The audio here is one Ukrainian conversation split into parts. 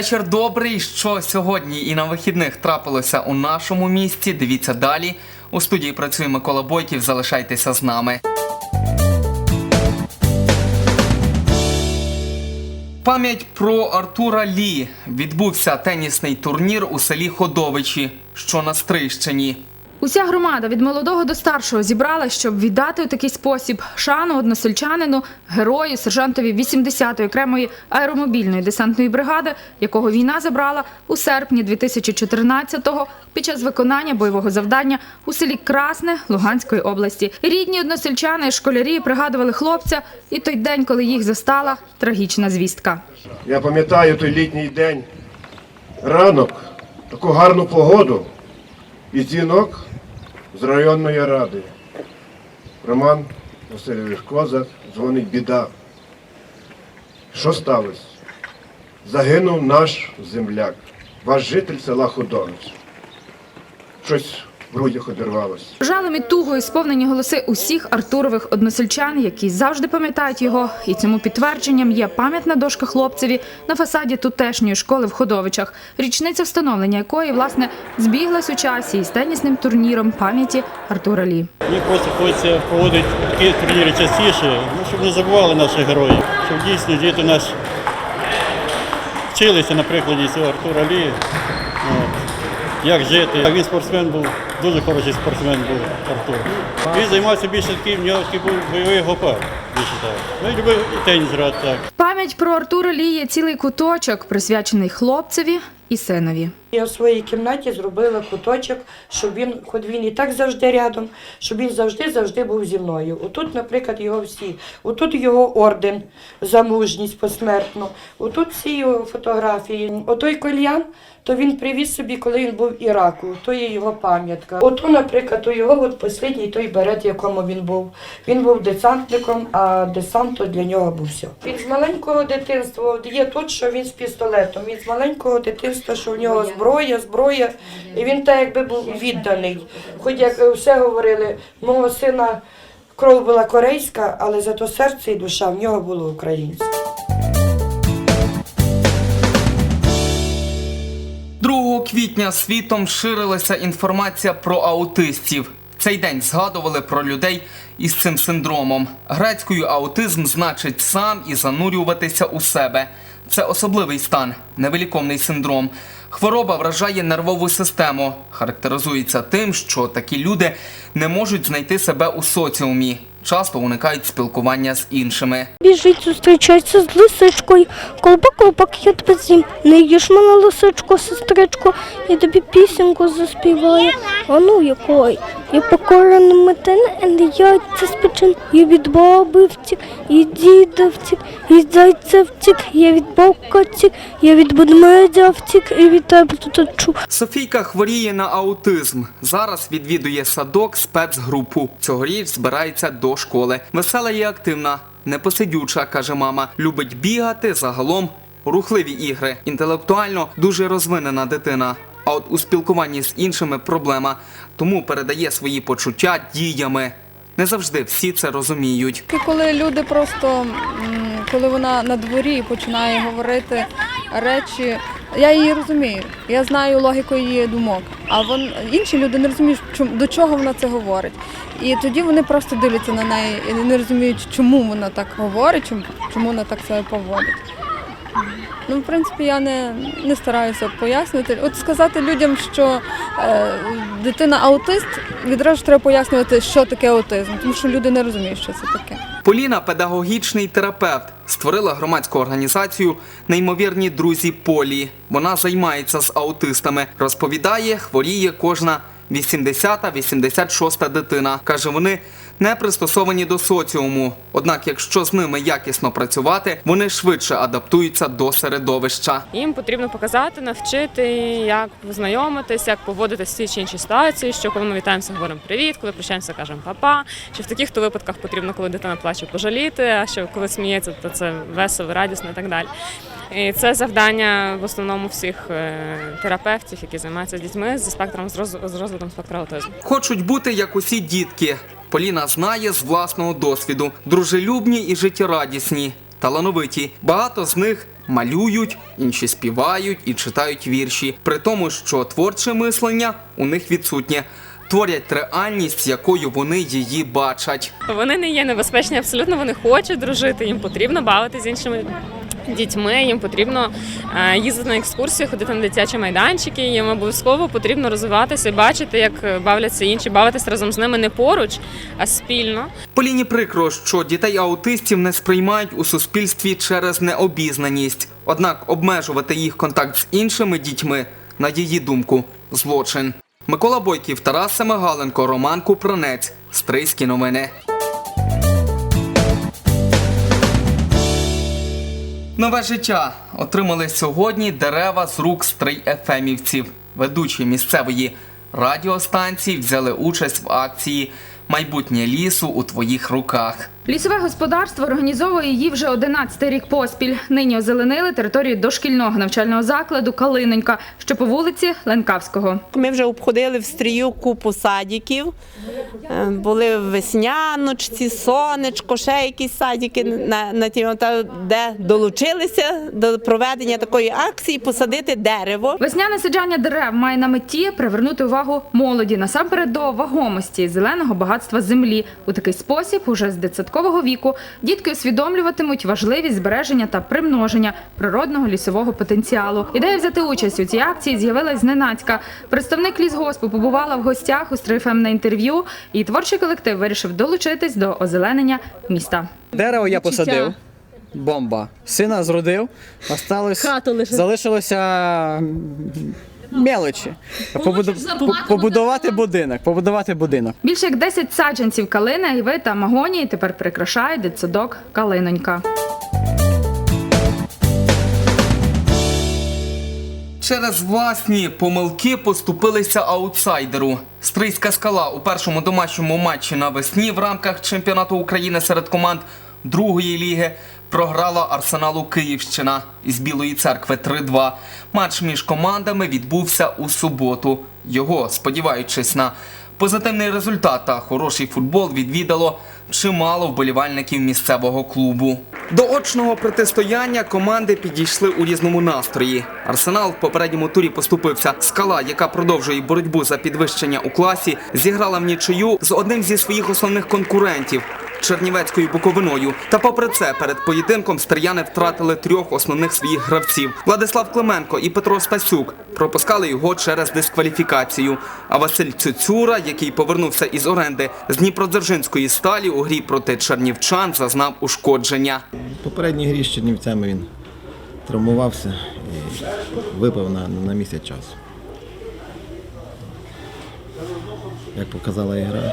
Вечір добрий. Що сьогодні і на вихідних трапилося у нашому місті? Дивіться далі. У студії працює Микола Бойків. Залишайтеся з нами. Пам'ять про Артура Лі відбувся тенісний турнір у селі Ходовичі, що на Стрийщині. Уся громада від молодого до старшого зібрала, щоб віддати у такий спосіб шану односельчанину, герою, сержантові 80-ї окремої аеромобільної десантної бригади, якого війна забрала у серпні 2014-го під час виконання бойового завдання у селі Красне Луганської області. Рідні односельчани і школярі пригадували хлопця і той день, коли їх застала трагічна звістка. Я пам'ятаю той літній день, ранок, таку гарну погоду і дзвінок з районної ради. Роман Васильович Козак дзвонить біда. Що сталося? Загинув наш земляк, ваш житель села Ходович. Щось в грудях одірвалося. Жалем і тугою сповнені голоси усіх Артурових односельчан, які завжди пам'ятають його. І цьому підтвердженням є пам'ятна дошка хлопцеві на фасаді тутешньої школи в Ходовичах, річниця встановлення якої власне збіглась у часі із тенісним турніром пам'яті Артура Лі. Мені просто хочеться проводити такі турніри частіше, ну, щоб не забували наших героїв, щоб дійсно діти наші вчилися на прикладі цього Артура Лі. Як жити. Він спортсмен був, дуже хороший спортсмен був Артур. Він займався більше таким, в нього був бойовий гопак. Більше так. Ну і любив і теніс грати так. Пам'ять про Артура Лі є цілий куточок, присвячений хлопцеві і синові. Я в своїй кімнаті зробила куточок, щоб він, хоч він і так завжди рядом, щоб він завжди завжди був зі мною. Отут, наприклад, його всі. Отут його орден за мужність посмертно. Отут всі його фотографії. Отой кольян, то він привіз собі, коли він був в Іраку. То є його пам'ятка. Ото, наприклад, то його от останній той берет, в якому він був. Він був десантником, а десант то для нього був все. Він з маленького дитинства є тут, що він з пістолетом. Він з маленького дитинства, що в нього зброя, зброя, і він так якби був відданий. Хоч як все говорили, мого сина кров була корейська, але зато серце і душа в нього було українське. 2 квітня світом ширилася інформація про аутистів. Цей день згадували про людей із цим синдромом. Грецькою аутизм значить сам і занурюватися у себе. Це особливий стан, невиліковний синдром. Хвороба вражає нервову систему, характеризується тим, що такі люди не можуть знайти себе у соціумі, часто уникають спілкування з іншими. Біжить, зустрічається з лисичкою. Колпак, колпак, я тебе з'їм. Не їж мене лисичко, сестричко, я тобі пісеньку заспіваю. А ну якої? Я покорена метена, і яйця спечен. Я від баби втік, і діда втік, і зайця втік, я від бока втік, я від ведмедя втік, і від тебе тут чу. Софійка хворіє на аутизм. Зараз відвідує садок спецгрупу. Цьогоріч збирається до школи. Весела і активна, непосидюча, каже мама. Любить бігати загалом. Рухливі ігри. Інтелектуально дуже розвинена дитина. А от у спілкуванні з іншими проблема, тому передає свої почуття діями. Не завжди всі це розуміють. Коли люди просто, коли вона на дворі починає говорити речі, я її розумію, я знаю логіку її думок. А вон інші люди не розуміють, чому- до чого вона це говорить. І тоді вони просто дивляться на неї і не розуміють, чому вона так говорить, чому, вона так себе поводить. Ну, в принципі, я не, не стараюся пояснити. От сказати людям, що е, дитина аутист, відразу треба пояснювати, що таке аутизм, тому що люди не розуміють, що це таке. Поліна, педагогічний терапевт, створила громадську організацію Неймовірні друзі Полі. Вона займається з аутистами. Розповідає, хворіє кожна 80-86 дитина. Каже, вони не пристосовані до соціуму. Однак, якщо з ними якісно працювати, вони швидше адаптуються до середовища. Їм потрібно показати, навчити, як познайомитися, як поводитися в цій чи іншій ситуації, що коли ми вітаємося, говоримо привіт, коли прощаємося, кажемо папа. Чи в таких то випадках потрібно, коли дитина плаче, пожаліти, а що коли сміється, то це весело, радісно і так далі. І це завдання в основному всіх е, терапевтів, які займаються дітьми зі спектром з роз- з розладом спектра аутизму. Хочуть бути як усі дітки. Поліна знає з власного досвіду, дружелюбні і життєрадісні, талановиті. Багато з них малюють, інші співають і читають вірші, при тому, що творче мислення у них відсутнє. Творять реальність, якою вони її бачать. Вони не є небезпечні абсолютно. Вони хочуть дружити. Їм потрібно бавитися з іншими дітьми. Їм потрібно е, їздити на екскурсії, ходити на дитячі майданчики. Їм обов'язково потрібно розвиватися, бачити, як бавляться інші, бавитися разом з ними не поруч, а спільно. Поліні прикро, що дітей аутистів не сприймають у суспільстві через необізнаність. Однак обмежувати їх контакт з іншими дітьми, на її думку, злочин. Микола Бойків, Тарас Семигаленко, Роман Купранець. Стрийські новини. Нове життя отримали сьогодні дерева з рук стрий ефемівців. Ведучі місцевої радіостанції взяли участь в акції Майбутнє лісу у твоїх руках. Лісове господарство організовує її вже 11 рік поспіль. Нині озеленили територію дошкільного навчального закладу Калинонька, що по вулиці Ленкавського. Ми вже обходили в стрію купу садиків. Е, Були в весняночці, сонечко, ще якісь садики на, на ті, де долучилися до проведення такої акції посадити дерево. Весняне саджання дерев має на меті привернути увагу молоді насамперед до вагомості зеленого багатства землі. У такий спосіб, уже з дитсадкового віку, дітки усвідомлюватимуть важливість збереження та примноження природного лісового потенціалу. Ідея взяти участь у цій акції з'явилась зненацька. Представник лісгоспу побувала в гостях у Стрифем на інтерв'ю, і творчий колектив вирішив долучитись до озеленення міста. Дерево я посадив. Бомба. Сина зродив, осталось, залишилося мелочі. Побуду- побудувати будинок. Побудувати будинок. Більше як 10 саджанців калини, айви та магонії тепер прикрашає дитсадок Калинонька. Через власні помилки поступилися аутсайдеру. Стрийська скала у першому домашньому матчі навесні в рамках чемпіонату України серед команд другої ліги програла Арсеналу Київщина із Білої церкви 3-2. Матч між командами відбувся у суботу. Його, сподіваючись на позитивний результат та хороший футбол, відвідало чимало вболівальників місцевого клубу. До очного протистояння команди підійшли у різному настрої. Арсенал в попередньому турі поступився. Скала, яка продовжує боротьбу за підвищення у класі, зіграла в нічию з одним зі своїх основних конкурентів. Чернівецькою буковиною. Та попри це, перед поєдинком стріяни втратили трьох основних своїх гравців: Владислав Клименко і Петро Стасюк. Пропускали його через дискваліфікацію. А Василь Цюцюра, який повернувся із оренди з Дніпродзержинської сталі у грі проти чернівчан, зазнав ушкодження. Попередній грі з Чернівцями він травмувався і випав на, на місяць часу. Як показала ігра,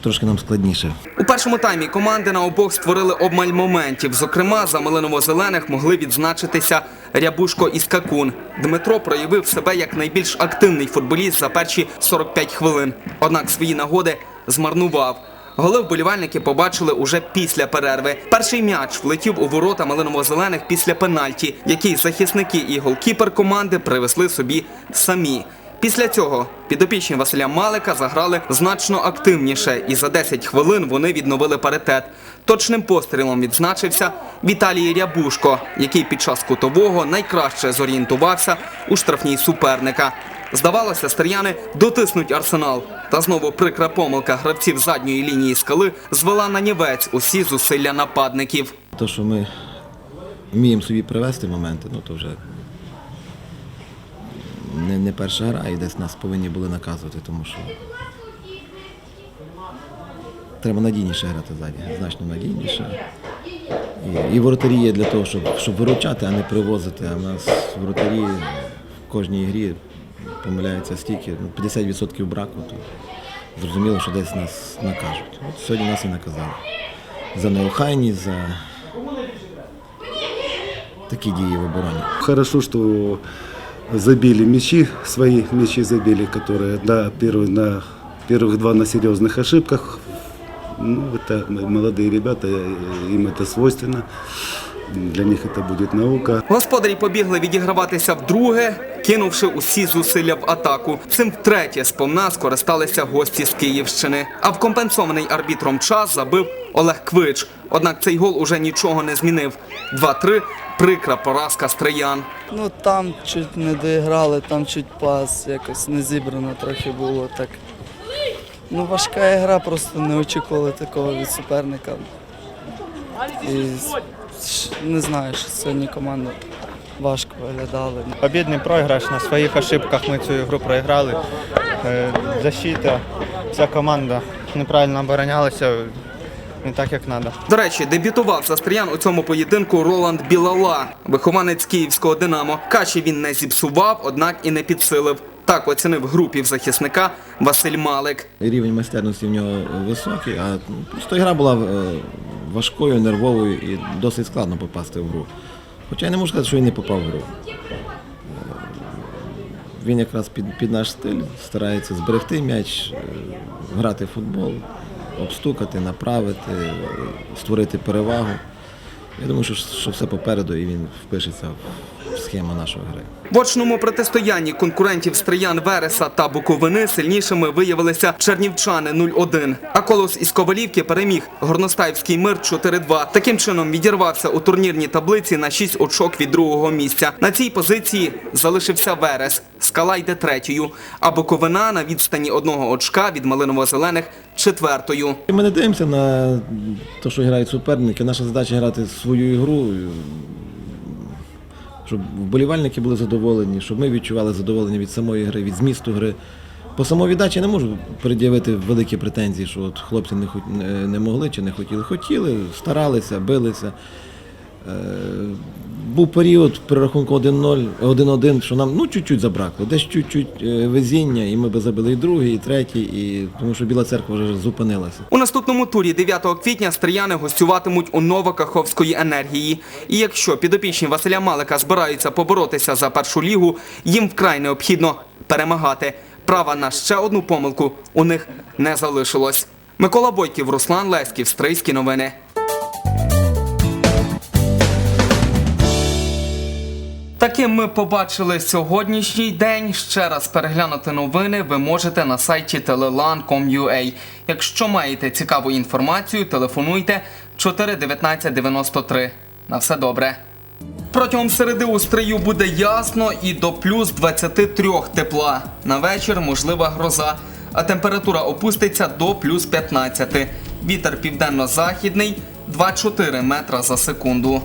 трошки нам складніше. У першому таймі команди на обох створили обмаль моментів. Зокрема, за малиново-зелених могли відзначитися Рябушко і Скакун. Дмитро проявив себе як найбільш активний футболіст за перші 45 хвилин. Однак свої нагоди змарнував. Голи вболівальники побачили уже після перерви. Перший м'яч влетів у ворота малиново-зелених після пенальті, який захисники і голкіпер команди привезли собі самі. Після цього підопічні Василя Малика заграли значно активніше, і за 10 хвилин вони відновили паритет. Точним пострілом відзначився Віталій Рябушко, який під час кутового найкраще зорієнтувався у штрафній суперника. Здавалося, стер'яни дотиснуть арсенал. Та знову прикра помилка гравців задньої лінії скали звела на нівець усі зусилля нападників. То, що ми вміємо собі привести моменти, ну то вже не, не перша гра, і десь нас повинні були наказувати, тому що треба надійніше грати ззаді, значно надійніше. І, і воротарі є для того, щоб, щоб виручати, а не привозити. А в нас воротарі в кожній грі помиляються стільки, ну, 50% браку, то зрозуміло, що десь нас накажуть. От сьогодні нас і наказали. За неохайність, за такі дії в обороні. Хорошо, что забили мячи, свои мячи забили, которые да, первый, на первых два на серьезных ошибках. Ну, это молодые ребята, э, им это свойственно. для них это будет наука. Господарі побігли відіграватися вдруге, кинувши усі зусилля в атаку. Цим втретє сповна скористалися гості з Київщини. А в компенсований арбітром час забив Олег Квич. Однак цей гол уже нічого не змінив. 2-3 – прикра поразка стриян. Ну там чуть не доіграли, там чуть пас, якось не зібрано трохи було так. Ну, важка гра, просто не очікували такого від суперника. І не знаю, що сьогодні команда важко виглядала. Побідний програш на своїх ошибках ми цю ігру проіграли. Е, Защита, вся команда неправильно оборонялася, не так як треба. До речі, дебютував за стриян у цьому поєдинку Роланд Білала, вихованець київського Динамо. Каші він не зіпсував, однак і не підсилив. Так оцінив гру півзахисника Василь Малик. Рівень майстерності в нього високий, а ну, просто гра була е, важкою, нервовою і досить складно попасти в гру. Хоча я не можу сказати, що він не попав в гру. Е, Він якраз під, під наш стиль старається зберегти м'яч, е, грати в футбол, обстукати, направити, створити перевагу. Я думаю, що, що все попереду і він впишеться в схему нашої гри. В очному протистоянні конкурентів Стриян Вереса та Буковини сильнішими виявилися чернівчани 0-1. А колос із Ковалівки переміг Горностаївський мир 4-2. Таким чином відірвався у турнірній таблиці на 6 очок від другого місця. На цій позиції залишився Верес. Скала йде третьою, а Буковина на відстані одного очка від малиново-зелених четвертою. Ми не дивимося на те, що грають суперники. Наша задача грати свою ігру, щоб вболівальники були задоволені, щоб ми відчували задоволення від самої гри, від змісту гри. По самовіддачі не можу пред'явити великі претензії, що от хлопці не, хот- не- могли чи не хотіли. Хотіли, старалися, билися. Був період при рахунку 1-0, 1-1, що нам ну, чуть-чуть забракло. Десь чуть-чуть е, везіння, і ми би забили і другий, і третій, і, тому що Біла церква вже зупинилася. У наступному турі 9 квітня стрияни гостюватимуть у Новокаховської енергії. І якщо підопічні Василя Малика збираються поборотися за першу лігу, їм вкрай необхідно перемагати. Права на ще одну помилку у них не залишилось. Микола Бойків, Руслан Леськів, Стрийські новини. Таким ми побачили сьогоднішній день. Ще раз переглянути новини ви можете на сайті telelan.com.ua. Якщо маєте цікаву інформацію, телефонуйте 41993. На все добре. Протягом середи у стрию буде ясно і до плюс 23 тепла. На вечір можлива гроза, а температура опуститься до плюс 15. Вітер південно-західний 2-4 метра за секунду.